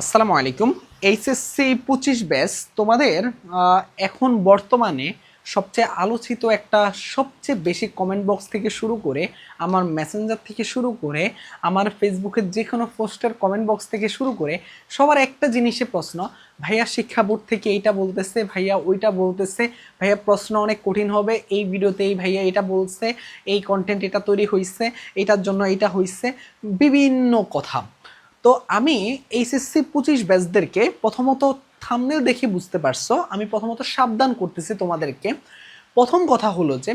আসসালামু আলাইকুম। এইচএসসি পঁচিশ ব্যাচ তোমাদের এখন বর্তমানে সবচেয়ে আলোচিত একটা সবচেয়ে বেশি কমেন্ট বক্স থেকে শুরু করে, আমার মেসেঞ্জার থেকে শুরু করে, আমার ফেসবুকের যে কোনো পোস্টের কমেন্ট বক্স থেকে শুরু করে, সবার একটা জিনিসে প্রশ্ন, ভাইয়া, শিক্ষা বোর্ড থেকে এইটা বলতেছে, ভাইয়া ওইটা বলতেছে, ভাইয়া প্রশ্ন অনেক কঠিন হবে, এই ভিডিওতে এই ভাইয়া এটা বলছে, এই কন্টেন্ট এটা তৈরি হয়েছে এটার জন্য এটা হয়েছে বিভিন্ন কথা। তো আমি এইচএসসি পঁচিশ ব্যাচদেরকে প্রথমত থামনেল দেখে বুঝতে পারছ। আমি প্রথমত সাবধান করতেছি তোমাদেরকে। প্রথম কথা হলো যে,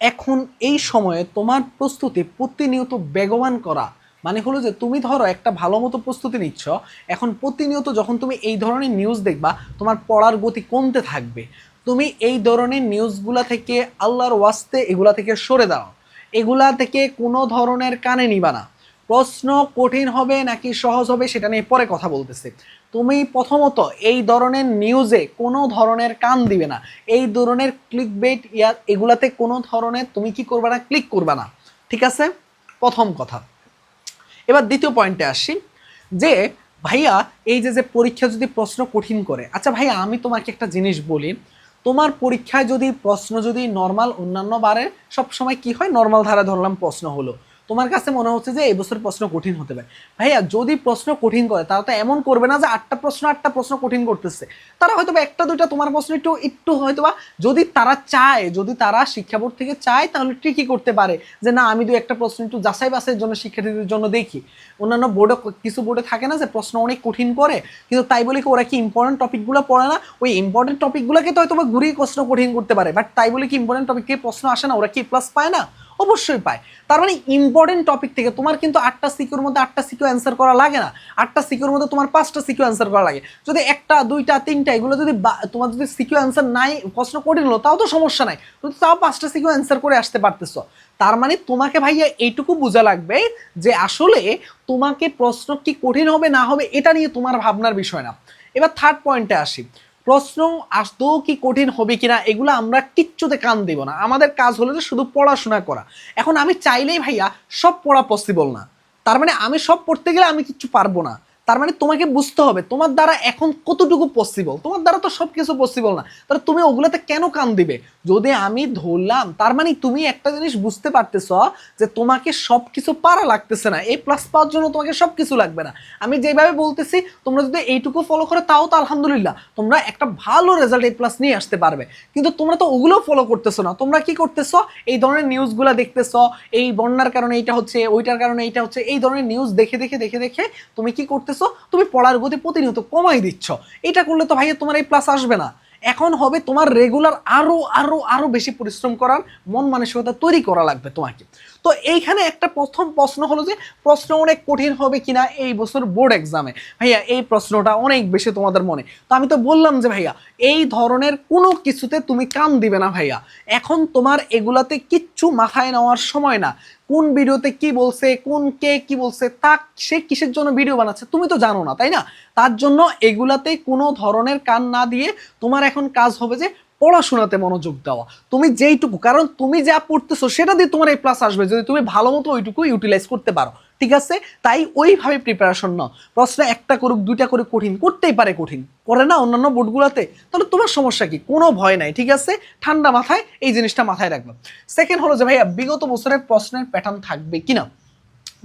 এখন এই সময়ে তোমার প্রস্তুতি প্রতিনিয়ত বেগবান করা। মানে হলো যে, তুমি ধরো একটা ভালো মতো প্রস্তুতি নিচ্ছ, এখন প্রতিনিয়ত যখন তুমি এই ধরনের নিউজ দেখবা, তোমার পড়ার গতি কমতে থাকবে। তুমি এই ধরনের নিউজগুলা থেকে আল্লাহর ওয়াস্তে এগুলা থেকে সরে দাও এগুলা থেকে কোনো ধরনের কানে নিবা না। প্রশ্ন কঠিন হবে নাকি সহজ হবে সেটা নিয়ে পরে কথা বলতেছে। তুমি প্রথমত এই ধরনের নিউজে কোনো ধরনের কান দিবে না। এই ধরনের ক্লিক বেট ইয়া এগুলাতে কোনো ধরনের তুমি কি করবে না ক্লিক করবে না। ঠিক আছে? প্রথম কথা। এবার দ্বিতীয় পয়েন্টে আসি যে, ভাইয়া, এই যে যে পরীক্ষা যদি প্রশ্ন কঠিন করে আচ্ছা ভাইয়া, আমি তোমাকে একটা জিনিস বলি। তোমার পরীক্ষায় যদি প্রশ্ন যদি নর্মাল অন্যান্য বারে, সবসময় কি হয়? নর্মাল ধারা ধরলাম প্রশ্ন হলো। তোমার কাছে মনে হচ্ছে যে এই বছর প্রশ্ন কঠিন হতে পারে। ভাইয়া, যদি প্রশ্ন কঠিন করে, তারা তো এমন করবে না যে আটটা প্রশ্ন আটটা প্রশ্ন কঠিন করতেছে। তারা হয়তো একটা, দুইটা, তোমার প্রশ্ন একটু একটু হয়তো বা যদি তারা চায়, যদি তারা শিক্ষা বোর্ড থেকে চায়, তাহলে ঠিকই করতে পারে যে না, আমি দু একটা প্রশ্ন একটু যাচাই বাছাইয়ের জন্য, শিক্ষার্থীদের জন্য দেখি। অন্যান্য বোর্ডে কিছু বোর্ডে থাকে না যে প্রশ্ন অনেক কঠিন করে, কিন্তু তাই বলে কি ওরা কি ইম্পর্টেন্ট টপিকগুলো পড়ে না? ওই ইম্পর্টেন্ট টপিকগুলোকে তো হয়তো ঘুরিয়ে প্রশ্ন কঠিন করতে পারে বাট তাই বলে কি ইম্পর্টেন্ট টপিকে প্রশ্ন আসে না, ওরা কি প্লাস পায় না? অবশ্যই পায়। তার মানে ইম্পর্টেন্ট টপিক থেকে তোমার কিন্তু আটটা সিকিউর মধ্যে আটটা সিকিউ অ্যান্সার করা লাগে না। আটটা সিকিউর মধ্যে তোমার পাঁচটা সিকিউ অ্যান্সার করা লাগে। যদি একটা, দুইটা, তিনটা, এগুলো যদি তোমার যদি সিকিউ অ্যান্সার নাই, প্রশ্ন কঠিন হলো, তাও তো সমস্যা নাই। তুমি তাও পাঁচটা সিকিউ অ্যান্সার করে আসতে পারতেছো। তার মানে তোমাকে ভাইয়া এইটুকু বোঝা লাগবে যে আসলে তোমাকে প্রশ্ন কি কঠিন হবে না হবে এটা নিয়ে তোমার ভাবনার বিষয় না। এবার থার্ড পয়েন্টে আসি। প্রশ্ন আসতেও কি কঠিন হবে কিনা, এগুলো আমরা কিচ্ছুতে কান দেব না। আমাদের কাজ হলো যে শুধু পড়াশোনা করা। এখন আমি চাইলেই ভাইয়া সব পড়া পসিবল না। তার মানে আমি সব পড়তে গেলে আমি কিচ্ছু পারব না। তার মানে তোমাকে বুঝতে হবে, তোমার দ্বারা এখন কতটুকু পসিবল তোমার দ্বারা তো সব কিছু পসিবল না। তাহলে তুমি ওগুলোতে কেন কান দিবে? যদি আমি ধরলাম, তার মানে তুমি একটা জিনিস বুঝতে পারতেছ যে তোমাকে সব কিছু পারা লাগতেছে না। এই প্লাস পাওয়ার জন্য তোমাকে সব কিছু লাগবে না। আমি যেভাবে বলতেছি, তোমরা যদি এইটুকু ফলো করো তাও তো আলহামদুলিল্লাহ, তোমরা একটা ভালো রেজাল্ট এই প্লাস নিয়ে আসতে পারবে। কিন্তু তোমরা তো ওগুলো ফলো করতেছো না। তোমরা কি করতেছো? এই ধরনের নিউজগুলো দেখতেছো, এই বন্যার কারণে এইটা হচ্ছে, ওইটার কারণে এইটা হচ্ছে, এই ধরনের নিউজ দেখে দেখে দেখে দেখে তুমি কি করতেছো? তুমি পড়ার গতি প্রতিনিয়ত কমাই দিচ্ছ। এটা করলে তো ভাইয়া তোমার এই প্লাস আসবে না। এখন হবে তোমার রেগুলার আরও আরও আরও বেশি পরিশ্রম করার, মন মানসিকতা তৈরি করা লাগবে তোমাকে। তো এইখানে একটা প্রথম প্রশ্ন হলো যে, প্রশ্ন অনেক কঠিন হবে কিনা এই বছর বোর্ড এক্সামে? ভাইয়া, এই প্রশ্নটা অনেক বেশি তোমাদের মনে। তো আমি তো বললাম যে, ভাইয়া, এই ধরনের কোনো কিছুতে তুমি কান দিবে না, ভাইয়া। এখন তোমার এগুলাতে কিচ্ছু মাথায় নেওয়ার সময় না। কোন ভিডিওতে কি বলছে, কোন কে কি বলছে, তা সে কিসের জন্য ভিডিও বানাচ্ছে, তুমি তো জানো না, তাই না? তার জন্য এগুলাতে কোনো ধরনের কান না দিয়ে তোমার এখন কাজ হবে যে পড়াশোনাতে মনোযোগ দেওয়া। তুমি যেইটুকু, কারণ তুমি যা পড়তেছো সেটা দিয়ে তোমার এই প্লাস আসবে। যদি তুমি ভালো মতো ওইটুকু ইউটিলাইজ করতে পারো, ঠিক আছে? তাই ওইভাবে প্রিপারেশন নাও। প্রশ্ন একটা করুক, দুইটা করে কঠিন, করতেই পারে কঠিন। করে না অন্যান্য বোর্ডগুলোতে তাহলে তোমার সমস্যা কি? কোনো ভয় নাই, ঠিক আছে? ঠান্ডা মাথায় এই জিনিসটা মাথায় রাখবে। সেকেন্ড হলো যে ভাইয়া, বিগত বছরের প্রশ্নের প্যাটার্ন থাকবে কিনা?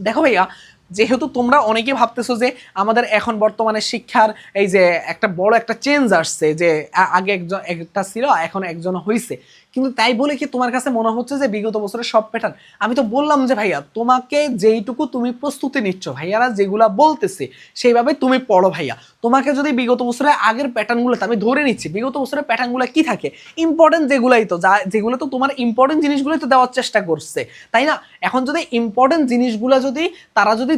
দেখো ভাইয়া যেহেতু তোমরা অনেকে ভাবতেছো যে আমাদের এখন বর্তমানে শিক্ষার এই যে একটা বড় একটা চেঞ্জ আসছে, যে আগে একজন, একটা ছিল, এখন একজন হইছে। কিন্তু তাই বলে কি তোমার কাছে মনে হচ্ছে যে বিগত বছরের সব প্যাটার্ন আমি তো বললাম যে ভাইয়া, তোমাকে যেইটুকু তুমি প্রস্তুতি নিচ্ছ, ভাইয়ারা যেগুলা বলতেছে, সেইভাবে তুমি পড়ো ভাইয়া। তোমাকে যদি বিগত বছরের আগের প্যাটার্নগুলোতে আমি ধরে নিচ্ছি, বিগত বছরের প্যাটার্নগুলো কি থাকে? ইম্পর্টেন্ট যেগুলাই তো, যা, যেগুলো তো তোমার ইম্পর্টেন্ট জিনিসগুলোই তো দেওয়ার চেষ্টা করছে, তাই না? এখন যদি ইম্পর্টেন্ট জিনিসগুলো যদি, তারা যদি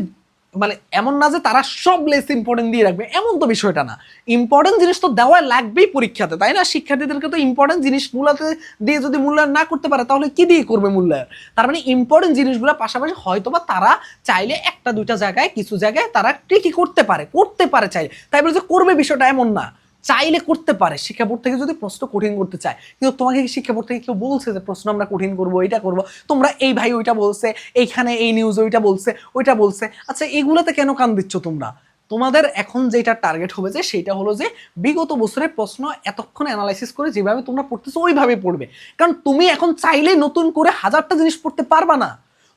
মানে এমন না যে তারা সব লেস ইম্পর্টেন্ট দিয়ে রাখবে, এমন তো বিষয়টা না। ইম্পর্টেন্ট জিনিস তো দেওয়া লাগবেই পরীক্ষাতে, তাই না? শিক্ষার্থীদেরকে তো ইম্পর্টেন্ট জিনিসগুলোতে দিয়ে যদি মূল্যায়ন না করতে পারে, তাহলে কি দিয়ে করবে মূল্যায়ন? তার মানে ইম্পর্টেন্ট জিনিসগুলো পাশাপাশি হয়তো বা তারা চাইলে একটা দুইটা জায়গায়, কিছু জায়গায় তারা ঠিকই করতে পারে করতে পারে চাইলে। তাই বলে যে করবে বিষয়টা এমন না। চাইলে করতে পারে, শিক্ষা বোর্ড থেকে যদি প্রশ্ন কঠিন করতে চায়। কিন্তু তোমাকে শিক্ষা বোর্ড থেকে কেউ বলছে যে, প্রশ্ন আমরা কঠিন করব এটা করব? তোমরা, এই ভাই ওইটা বলছে, এইখানে এই নিউজ ওইটা বলছে ওইটা বলছে। আচ্ছা এগুলাতে কেন কান দিচ্ছ তোমরা? তোমাদের এখন যেটা টার্গেট হবে যে, সেটা হলো যে, বিগত বছরের প্রশ্ন এতক্ষণ অ্যানালাইসিস করে যেভাবে তোমরা পড়তেছো, ওইভাবে পড়বে। কারণ তুমি এখন চাইলে নতুন করে হাজারটা জিনিস পড়তে পারবা না।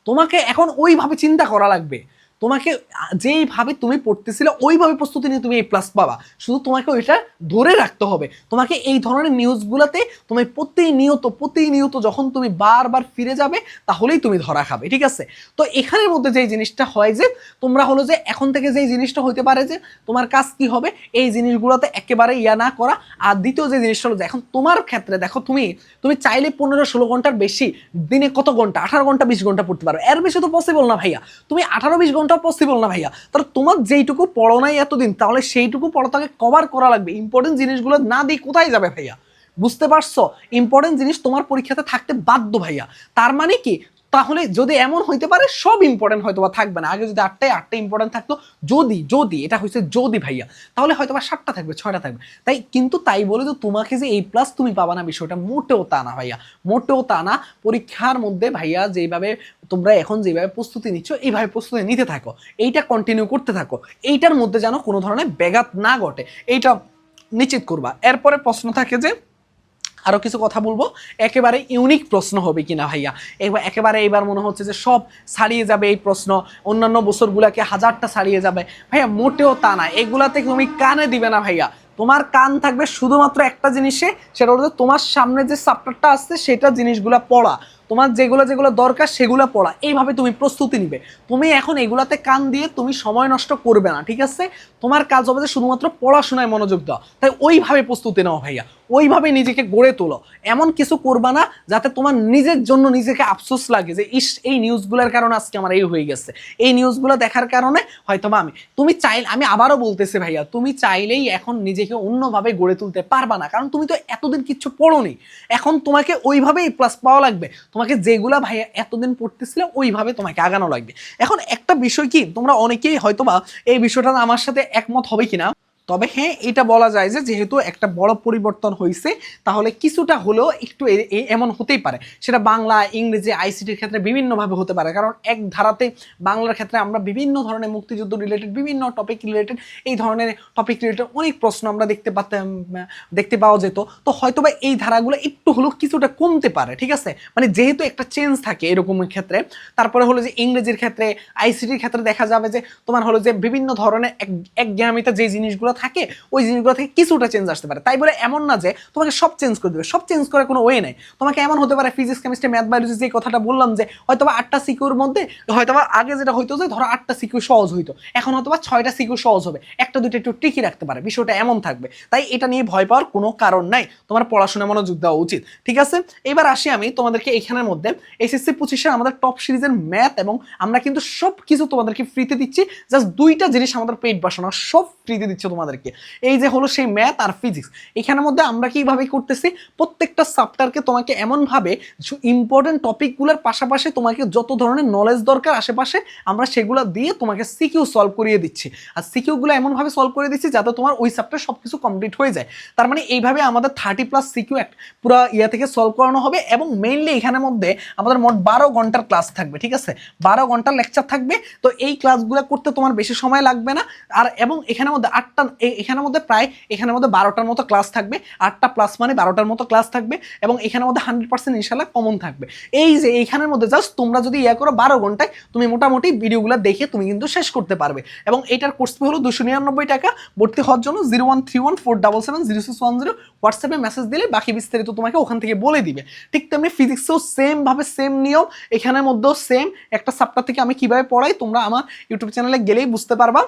তোমাকে এখন ওইভাবে চিন্তা করা লাগবে। তোমাকে যেইভাবে তুমি পড়তেছিলে, ওইভাবে প্রস্তুতি নিয়ে তুমি এই প্লাস পাবা। শুধু তোমাকে ওইটা ধরে রাখতে হবে। তোমাকে এই ধরনের নিউজগুলোতে তুমি প্রতিনিয়ত প্রতিনিয়ত যখন তুমি বারবার ফিরে যাবে, তাহলেই তুমি ধরা খাবে, ঠিক আছে? তো এখানের মধ্যে যেই জিনিসটা হয় যে, তোমরা হলো যে, এখন থেকে যেই জিনিসটা হইতে পারে যে, তোমার কাজ কি হবে? এই জিনিসগুলোতে একেবারে ইয়া না করা। আর দ্বিতীয় যে জিনিসটা হলো যে, এখন তোমার ক্ষেত্রে দেখো তুমি তুমি চাইলে পনেরো ষোলো ঘণ্টার বেশি, দিনে কত ঘণ্টা? আঠারো ঘণ্টা, বিশ ঘণ্টা পড়তে পারো। এর বেশি তো পসিবল না ভাইয়া। তুমি আঠারো, বিশ ঘণ্টা পসিবল না ভাইয়া? তাহলে তোমার যেইটুকু পড়ো নাই এতদিন, তাহলে সেইটুকু পড়ো, তাকে কভার করা লাগবে। ইম্পর্টেন্ট জিনিসগুলো না দিয়ে কোথায় যাবে ভাইয়া? বুঝতে পারছ? ইম্পর্টেন্ট জিনিস তোমার পরীক্ষাতে থাকতে বাধ্য ভাইয়া। তার মানে কি? তাহলে যদি এমন হইতে পারে, সব ইম্পর্টেন্ট হয়তো বা থাকবে না। আগে যদি আটটায় আটটা ইম্পর্টেন্ট থাকতো, যদি যদি, এটা হয়েছে যদি ভাইয়া, তাহলে হয়তো বা সাতটা থাকবে, ছয়টা থাকবে। তাই কিন্তু তাই বলে তো তোমাকে যে এই প্লাস তুমি পাবা না বিষয়টা মোটেও তা না ভাইয়া, মোটেও তা না। পরীক্ষার মধ্যে ভাইয়া যেভাবে তোমরা এখন যেভাবে প্রস্তুতি নিচ্ছ, এইভাবে প্রস্তুতি নিতে থাকো। এইটা কন্টিনিউ করতে থাকো। এইটার মধ্যে যেন কোনো ধরনের ব্যাঘাত না ঘটে। এইটা নিশ্চিত করবা। এরপরে প্রশ্ন থাকে যে আরও কিছু কথা বলব। একেবারে ইউনিক প্রশ্ন হবে কিনা ভাইয়া? এবার একেবারে এবার মনে হচ্ছে যে সব ছাড়িয়ে যাবে এই প্রশ্ন। অন্যান্য বছরগুলোকে হাজারটা ছাড়িয়ে যাবে। ভাইয়া, মোটেও তা না। এগুলাতে তুমি কানে দিবে না ভাইয়া। তোমার কান থাকবে শুধুমাত্র একটা জিনিসে, সেটা হলো তোমার সামনে যে সাপটারটা আসছে, সেটা জিনিসগুলো পড়া। তোমার যেগুলো যেগুলো দরকার, সেগুলো পড়া। এইভাবে তুমি প্রস্তুতি নিবে। তুমি এখন এগুলাতে কান দিয়ে তুমি সময় নষ্ট করবে না, ঠিক আছে? তোমার কাজ হবে যে শুধুমাত্র পড়াশোনায় মনোযোগ দাও। তাই ওইভাবে প্রস্তুতি নাও ভাইয়া। ওইভাবে নিজেকে গড়ে তোলো। এমন কিছু করবা না যাতে তোমার নিজের জন্য নিজেকে আফসোস লাগে যে, ইস, এই নিউজগুলোর কারণে আজকে আমার এই হয়ে গেছে। এই নিউজগুলো দেখার কারণে হয়তো আমি, তুমি চাই আমি আবারও বলতেছি ভাইয়া, তুমি চাইলেই এখন নিজেকে অন্যভাবে গড়ে তুলতে পারবা না। কারণ তুমি তো এতদিন কিচ্ছু পড়োনি। এখন তোমাকে ওইভাবেই প্লাস পাওয়া লাগবে। তোমাকে যেগুলা ভাইয়া এতদিন পড়তেছিলে, ওইভাবে তোমাকে আগানো লাগবে। এখন একটা বিষয় কি, তোমরা অনেকেই হয়তোবা এই বিষয়টা আমার সাথে একমত হবে কিনা? তবে হ্যাঁ এটা বলা যায় যে যেহেতু একটা বড় পরিবর্তন হয়েছে তাহলে কিছুটা হলেও একটু এমন হতেই পারে। সেটা বাংলা, ইংরেজি আইসিটির ক্ষেত্রে বিভিন্নভাবে হতে পারে। কারণ এক ধারাতে বাংলার ক্ষেত্রে আমরা বিভিন্ন ধরনের মুক্তিযুদ্ধ রিলেটেড বিভিন্ন টপিক রিলেটেড এই ধরনের টপিক রিলেটেড অনেক প্রশ্ন আমরা দেখতে পাতাম দেখতে পাওয়া যেত। তো হয়তো বা এই ধারাগুলো একটু হলেও কিছুটা কমতে পারে, ঠিক আছে? মানে যেহেতু একটা চেঞ্জ থাকে এরকম ক্ষেত্রে, তারপরে হলো যে ইংরেজির ক্ষেত্রে আইসিটির ক্ষেত্রে দেখা যাবে যে তোমার হলো যে বিভিন্ন ধরনের এক একজ্ঞামিতা যে জিনিসগুলো থাকে, ওই জিনিসগুলো থেকে কিছুটা চেঞ্জ আসতে পারে। তাই বলে এমন না যে তোমাকে সব চেঞ্জ করে দেবে। সব চেঞ্জ করার কোনো ওয়ে নেই। তোমাকে এমন হতে পারে ফিজিক্স কেমিস্ট্রি ম্যাথ বায়োলজি যে কথাটা বললাম যে হয়তো বা আটটা সিকিউর মধ্যে হয়তো বা আগে যেটা হইতো যে ধরো আটটা সিকিউ সহজ হইতো। এখন হয়তো বা ছয়টা সিকিউ সহজ হবে। একটা দুটো একটু টিকি রাখতে পারে। বিষয়টা এমন থাকবে। তাই এটা নিয়ে ভয় পাওয়ার কোনো কারণ নাই। তোমার পড়াশোনা, মনোযোগ দেওয়া উচিত। ঠিক আছে? এবার আসি আমি তোমাদেরকে এখানের মধ্যে। এসএসসি পঁচিশের আমাদের টপ সিরিজের ম্যাথ এবং আমরা কিন্তু সব কিছু তোমাদেরকে ফ্রিতে দিচ্ছি। জাস্ট দুইটা জিনিস আমাদের পেট বাসনা। সব ফ্রিতে দিচ্ছে তোমাদেরকে এই যে হলো সেই ম্যাথ আর ফিজিক্স এখানের মধ্যে আমরা কীভাবে করতেছি? প্রত্যেকটা সাবটারকে তোমাকে এমনভাবে ইম্পর্টেন্ট টপিকগুলোর পাশাপাশি তোমাকে যত ধরনের নলেজ দরকার আশেপাশে, আমরা সেগুলো দিয়ে তোমাকে সিকিউ সলভ করিয়ে দিচ্ছি। আর সিকিউগুলো এমনভাবে সলভ করে দিচ্ছি যাতে তোমার ওই সাবটার সব কিছু কমপ্লিট হয়ে যায়। তার মানে এইভাবে আমাদের থার্টি প্লাস সিকিউ অ্যাক্ট পুরো ইয়া থেকে সলভ করানো হবে এবং মেইনলি এখানের মধ্যে আমাদের মোট বারো ঘণ্টার ক্লাস থাকবে, ঠিক আছে? বারো ঘণ্টার লেকচার থাকবে। তো এই ক্লাসগুলো করতে তোমার বেশি সময় লাগবে না। আর এবং এখানের মধ্যে আটটা এখানের মধ্যে প্রায় এখানের মধ্যে বারোটার মতো ক্লাস থাকবে, আটটা প্লাস মানে বারোটার মতো ক্লাস থাকবে এবং এখানের মধ্যে হান্ড্রেড পার্সেন্ট ইনশাল্লাহ কমন থাকবে। এই যে এইখানের মধ্যে জাস্ট তোমরা যদি ইয়া করো বারো ঘন্টায়, তুমি মোটামুটি ভিডিওগুলো দেখে তুমি কিন্তু শেষ করতে পারবে। এবং এটার কোর্স ফি হলো দুশো নিরানব্বই টাকা। ভর্তি হওয়ার জন্য zero one three one four double seven zero six one zero হোয়াটসঅ্যাপে মেসেজ দিলে বাকি বিস্তারিত তোমাকে ওখান থেকে বলে দিবে। ঠিক তেমনি ফিজিক্সেও সেম ভাবে সেম নিয়ম, এখানের মধ্যেও সেম একটা সাপ্টার থেকে আমি কীভাবে পড়াই তোমরা আমার ইউটিউব চ্যানেলে গেলেই বুঝতে পারবা।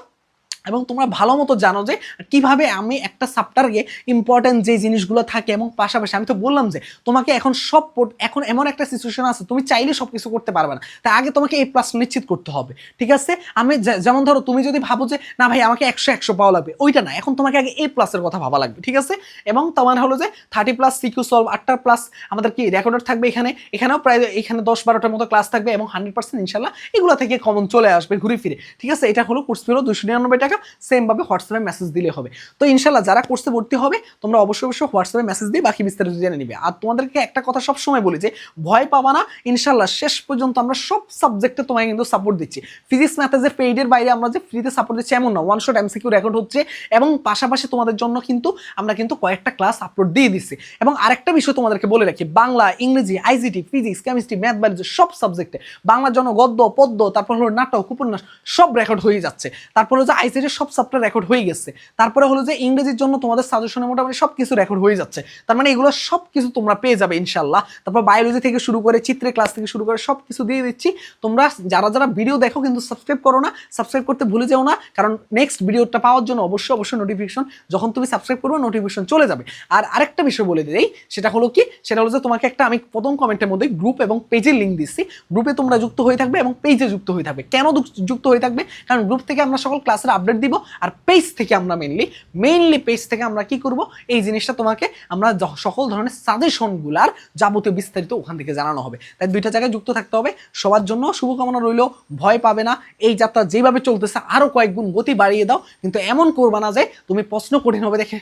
এবং তোমরা ভালো মতো জানো যে কীভাবে আমি একটা সাপ্টারকে ইম্পর্টেন্ট যে জিনিসগুলো থাকে এবং পাশাপাশি আমি তো বললাম যে তোমাকে এখন সব এখন এমন একটা সিচুয়েশন আছে, তুমি চাইলে সব কিছু করতে পারবে না। তাই আগে তোমাকে এই প্লাস নিশ্চিত করতে হবে, ঠিক আছে? আমি যেমন ধরো, তুমি যদি ভাবো যে, না ভাই, আমাকে একশো একশো পাওয়া লাগবে। ওইটা না, এখন তোমাকে আগে এই প্লাসের কথা ভাবা লাগবে, ঠিক আছে? এবং তোমার হলো যে থার্টি প্লাস সিকিউ সলভ আটটা প্লাস আমাদের কি রেকর্ডার থাকবে এখানে? এখানেও প্রায় এখানে দশ বারোটার মতো ক্লাস থাকবে এবং হান্ড্রেড পার্সেন্ট ইনশাল্লাহ এগুলো থেকে কমন চলে আসবে ঘুরে ফিরে, ঠিক আছে? এটা হলো কোর্স ফিরো দুশো নিরানব্বই টাকা সেমভাবে হোয়াটসঅ্যাপে মেসেজ দিলে হবে। তো ইনশাল্লাহ যারা কোর্সে ভর্তি হবে, তোমরা অবশ্যই অবশ্যই হোয়াটসঅ্যাপে মেসেজ দিয়ে বাকি বিস্তারিত জেনে নিবে। আর তোমাদেরকে একটা কথা সব সময় বলি যে, ভয় পাবা না ইনশাল্লাহ শেষ পর্যন্ত আমরা সব সাবজেক্টে তোমায় কিন্তু সাপোর্ট দিচ্ছি। ফিজিক্স ম্যাথে যে পেইডের বাইরে আমরা যে ফ্রিতে সাপোর্ট দিচ্ছি এমন না ওয়ান শট এমসিকিউ রেকর্ড হচ্ছে এবং পাশাপাশি তোমাদের জন্য কিন্তু আমরা কিন্তু কয়েকটা ক্লাস আপলোড দিয়ে দিচ্ছি। এবং আরেকটা বিষয় তোমাদেরকে বলে রাখি, Bangla, Ingreji ICT physics chemistry math biology সব সাবজেক্টে বাংলার জন্য গদ্য পদ্য, তারপর হলো নাটক, উপন্যাস সব রেকর্ড হয়ে যাচ্ছে। তারপরে হলো যে আইসিটির সব সাবটা রেকর্ড হয়ে গেছে। তারপরে হলো যে ইংরেজির জন্য তোমাদের সাজেশনে মোটামুটি সব কিছু রেকর্ড হয়ে যাচ্ছে। তার মানে এগুলো সব কিছু তোমরা পেয়ে যাবে ইনশাল্লাহ তারপর বায়োলজি থেকে শুরু করে চিত্রের ক্লাস থেকে শুরু করে সব কিছু দিয়ে দিচ্ছি। তোমরা যারা যারা ভিডিও দেখো কিন্তু সাবস্ক্রাইব করো না সাবস্ক্রাইব করতে ভুলে যেও না। কারণ নেক্সট ভিডিওটা পাওয়ার জন্য অবশ্যই অবশ্যই নোটিফিকেশন যখন তুমি সাবস্ক্রাইব করবে নোটিফিকেশন চলে যাবে। আর আরেকটা বিষয় বলে দিই, সেটা হলো কি? সেটা হলো যে তোমাকে একটা আমি প্রথম কমেন্টের মধ্যে গ্রুপ এবং পেজের লিঙ্ক দিচ্ছি। গ্রুপে তোমরা যুক্ত হয়ে থাকবে এবং পেজে যুক্ত হয়ে থাকবে। কেন যুক- যুক্ত হয়ে থাকবে? কারণ গ্রুপ থেকে আমরা সকল ক্লাসের আপডেট দিব। আর পেজ থেকে আমরা মেনলি মেইনলি পেজ থেকে আমরা কি করব? এই জিনিসটা তোমাকে আমরা সকল ধরনের সাজেশনগুলার যাবতীয় বিস্তারিত ওখান থেকে জানানো হবে। তাই দুইটা জায়গায় যুক্ত থাকতে হবে। সবার জন্য শুভকামনা রইল। ভয় পাবে না। এই যাত্রা যেভাবে চলতেছে, আরও কয়েক গুণ গতি বাড়িয়ে দাও। কিন্তু এমন করবা না যে তুমি প্রশ্ন কঠিন হবে দেখে।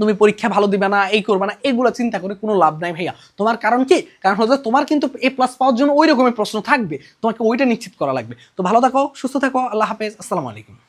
তুমি পরীক্ষা ভালো দিবে না, এই করবে না, এগুলো চিন্তা করে কোনো লাভ নাই ভাইয়া। তোমার কারণ কি? কারণ হচ্ছে তোমার কিন্তু এ প্লাস পাওয়ার জন্য ওই রকমের প্রশ্ন থাকবে। তোমাকে ওইটা নিশ্চিত করা লাগবে। তো ভালো থাকো, সুস্থ থাকো, আল্লাহ হাফেজ। আসসালামু আলাইকুম।